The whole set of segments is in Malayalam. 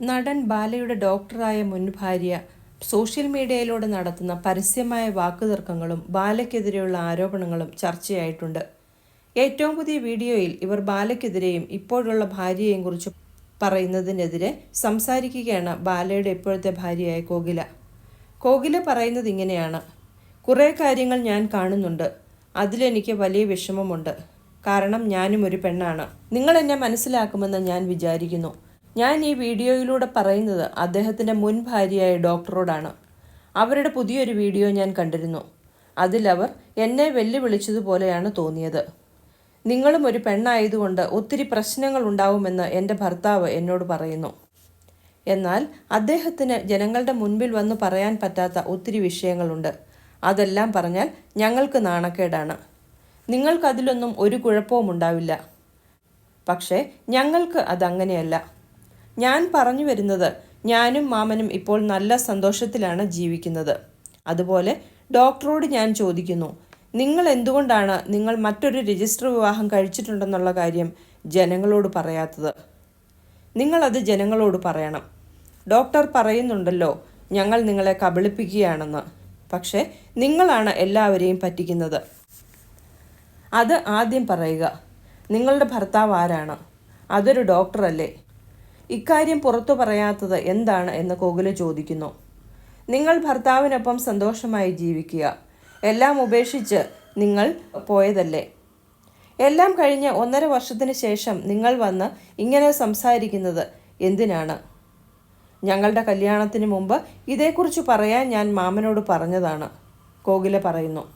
നടൻ ബാലയുടെ ഡോക്ടറായ മുൻ ഭാര്യ സോഷ്യൽ മീഡിയയിലൂടെ നടത്തുന്ന പരസ്യമായ വാക്കുതർക്കങ്ങളും ബാലയ്ക്കെതിരെയുള്ള ആരോപണങ്ങളും ചർച്ചയായിട്ടുണ്ട്. ഏറ്റവും പുതിയ വീഡിയോയിൽ ഇവർ ബാലയ്ക്കെതിരെയും ഇപ്പോഴുള്ള ഭാര്യയെയും കുറിച്ച് പറയുന്നതിനെതിരെ സംസാരിക്കുകയാണ് ബാലയുടെ ഇപ്പോഴത്തെ ഭാര്യയായ കോകില. കോകില പറയുന്നത് ഇങ്ങനെയാണ്. കുറേ കാര്യങ്ങൾ ഞാൻ കാണുന്നുണ്ട്. അതിലെനിക്ക് വലിയ വിഷമമുണ്ട്. കാരണം ഞാനും ഒരു പെണ്ണാണ്. നിങ്ങൾ എന്നെ മനസ്സിലാക്കുമെന്ന് ഞാൻ വിചാരിക്കുന്നു. ഞാൻ ഈ വീഡിയോയിലൂടെ പറയുന്നത് അദ്ദേഹത്തിന്റെ മുൻ ഭാര്യയായ ഡോക്ടറോടാണ്. അവരുടെ പുതിയൊരു വീഡിയോ ഞാൻ കണ്ടിരുന്നു. അതിലവർ എന്നെ വെല്ലുവിളിച്ചതുപോലെയാണ് തോന്നിയത്. നിങ്ങളും ഒരു പെണ്ണായതുകൊണ്ട് ഒത്തിരി പ്രശ്നങ്ങൾ ഉണ്ടാവുമെന്ന് എന്റെ ഭർത്താവ് എന്നോട് പറയുന്നു. എന്നാൽ അദ്ദേഹത്തിന് ജനങ്ങളുടെ മുൻപിൽ വന്ന് പറയാൻ പറ്റാത്ത ഒത്തിരി വിഷയങ്ങളുണ്ട്. അതെല്ലാം പറഞ്ഞാൽ ഞങ്ങൾക്ക് നാണക്കേടാണ്. നിങ്ങൾക്കതിലൊന്നും ഒരു കുഴപ്പവും ഉണ്ടാവില്ല പക്ഷേ ഞങ്ങൾക്ക് അതങ്ങനെയല്ല. ഞാൻ പറഞ്ഞു വരുന്നത് ഞാനും മാമനും ഇപ്പോൾ നല്ല സന്തോഷത്തിലാണ് ജീവിക്കുന്നത്. അതുപോലെ ഡോക്ടറോട് ഞാൻ ചോദിക്കുന്നു നിങ്ങൾ എന്തുകൊണ്ടാണ് നിങ്ങൾ മറ്റൊരു രജിസ്റ്റർ വിവാഹം കഴിച്ചിട്ടുണ്ടെന്നുള്ള കാര്യം ജനങ്ങളോട് പറയാത്തത്? നിങ്ങളത് ജനങ്ങളോട് പറയണം. ഡോക്ടർ പറയുന്നുണ്ടല്ലോ ഞങ്ങൾ നിങ്ങളെ കബളിപ്പിക്കുകയാണെന്ന്. പക്ഷേ നിങ്ങളാണ് എല്ലാവരെയും പറ്റിക്കുന്നത്. അത് ആദ്യം പറയുക. നിങ്ങളുടെ ഭർത്താവ് ആരാണ്? അതൊരു ഡോക്ടറല്ലേ. ഇക്കാര്യം പുറത്തു പറയാത്തത് എന്താണ് എന്ന് കോകുല ചോദിക്കുന്നു. നിങ്ങൾ ഭർത്താവിനൊപ്പം സന്തോഷമായി ജീവിക്കുക. എല്ലാം ഉപേക്ഷിച്ച് നിങ്ങൾ പോയതല്ലേ? എല്ലാം കഴിഞ്ഞ് ഒന്നര വർഷത്തിന് ശേഷം നിങ്ങൾ വന്ന് ഇങ്ങനെ സംസാരിക്കുന്നത് എന്തിനാണ്? ഞങ്ങളുടെ കല്യാണത്തിന് മുമ്പ് ഇതേക്കുറിച്ച് പറയാൻ ഞാൻ മാമനോട് പറഞ്ഞതാണ് കോകില പറയുന്നു.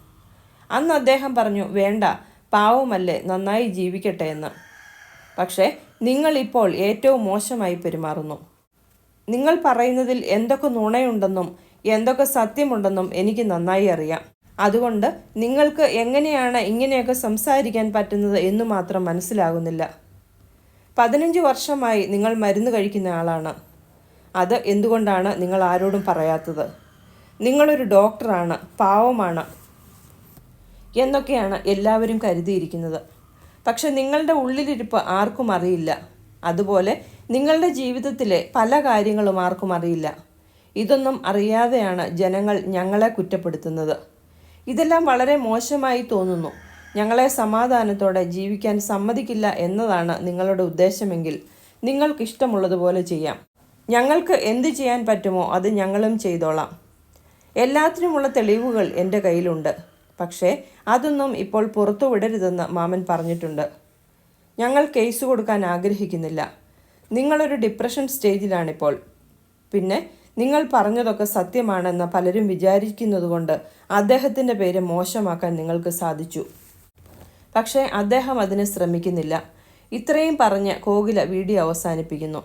അന്ന് അദ്ദേഹം പറഞ്ഞു വേണ്ട പാവമല്ലേ നന്നായി ജീവിക്കട്ടെ എന്ന്. പക്ഷേ നിങ്ങൾ ഇപ്പോൾ ഏറ്റവും മോശമായി പെരുമാറുന്നു. നിങ്ങൾ പറയുന്നതിൽ എന്തൊക്കെ നുണയുണ്ടെന്നും എന്തൊക്കെ സത്യമുണ്ടെന്നും എനിക്ക് നന്നായി അറിയാം. അതുകൊണ്ട് നിങ്ങൾക്ക് എങ്ങനെയാണ് ഇങ്ങനെയൊക്കെ സംസാരിക്കാൻ പറ്റുന്നത് എന്ന് മാത്രം മനസ്സിലാകുന്നില്ല. പതിനഞ്ച് വർഷമായി നിങ്ങൾ മരുന്ന് കഴിക്കുന്ന ആളാണ്. അത് എന്തുകൊണ്ടാണ് നിങ്ങൾ ആരോടും പറയാത്തത്? നിങ്ങളൊരു ഡോക്ടറാണ് പാവമാണ് എന്നൊക്കെയാണ് എല്ലാവരും കരുതിയിരിക്കുന്നത്. പക്ഷെ നിങ്ങളുടെ ഉള്ളിലിരിപ്പ് ആർക്കും അറിയില്ല. അതുപോലെ നിങ്ങളുടെ ജീവിതത്തിലെ പല കാര്യങ്ങളും ആർക്കും അറിയില്ല. ഇതൊന്നും അറിയാതെയാണ് ജനങ്ങൾ ഞങ്ങളെ കുറ്റപ്പെടുത്തുന്നത്. ഇതെല്ലാം വളരെ മോശമായി തോന്നുന്നു. ഞങ്ങളെ സമാധാനത്തോടെ ജീവിക്കാൻ സമ്മതിക്കില്ല എന്നതാണ് നിങ്ങളുടെ ഉദ്ദേശമെങ്കിൽ നിങ്ങൾക്കിഷ്ടമുള്ളതുപോലെ ചെയ്യാം. ഞങ്ങൾക്ക് എന്ത് ചെയ്യാൻ പറ്റുമോ അത് ഞങ്ങളും ചെയ്തോളാം. എല്ലാത്തിനുമുള്ള തെളിവുകൾ എന്റെ കയ്യിലുണ്ട്. പക്ഷേ അതൊന്നും ഇപ്പോൾ പുറത്തു വിടരുതെന്ന് മാമൻ പറഞ്ഞിട്ടുണ്ട്. ഞങ്ങൾ കേസ് കൊടുക്കാൻ ആഗ്രഹിക്കുന്നില്ല. നിങ്ങളൊരു ഡിപ്രഷൻ സ്റ്റേജിലാണിപ്പോൾ. പിന്നെ നിങ്ങൾ പറഞ്ഞതൊക്കെ സത്യമാണെന്ന് പലരും വിചാരിക്കുന്നതുകൊണ്ട് അദ്ദേഹത്തിന്റെ പേര് മോശമാക്കാൻ നിങ്ങൾക്ക് സാധിച്ചു. പക്ഷേ അദ്ദേഹം അതിന് ശ്രമിക്കുന്നില്ല. ഇത്രയും പറഞ്ഞ് കോകില വീഡിയോ അവസാനിപ്പിക്കുന്നു.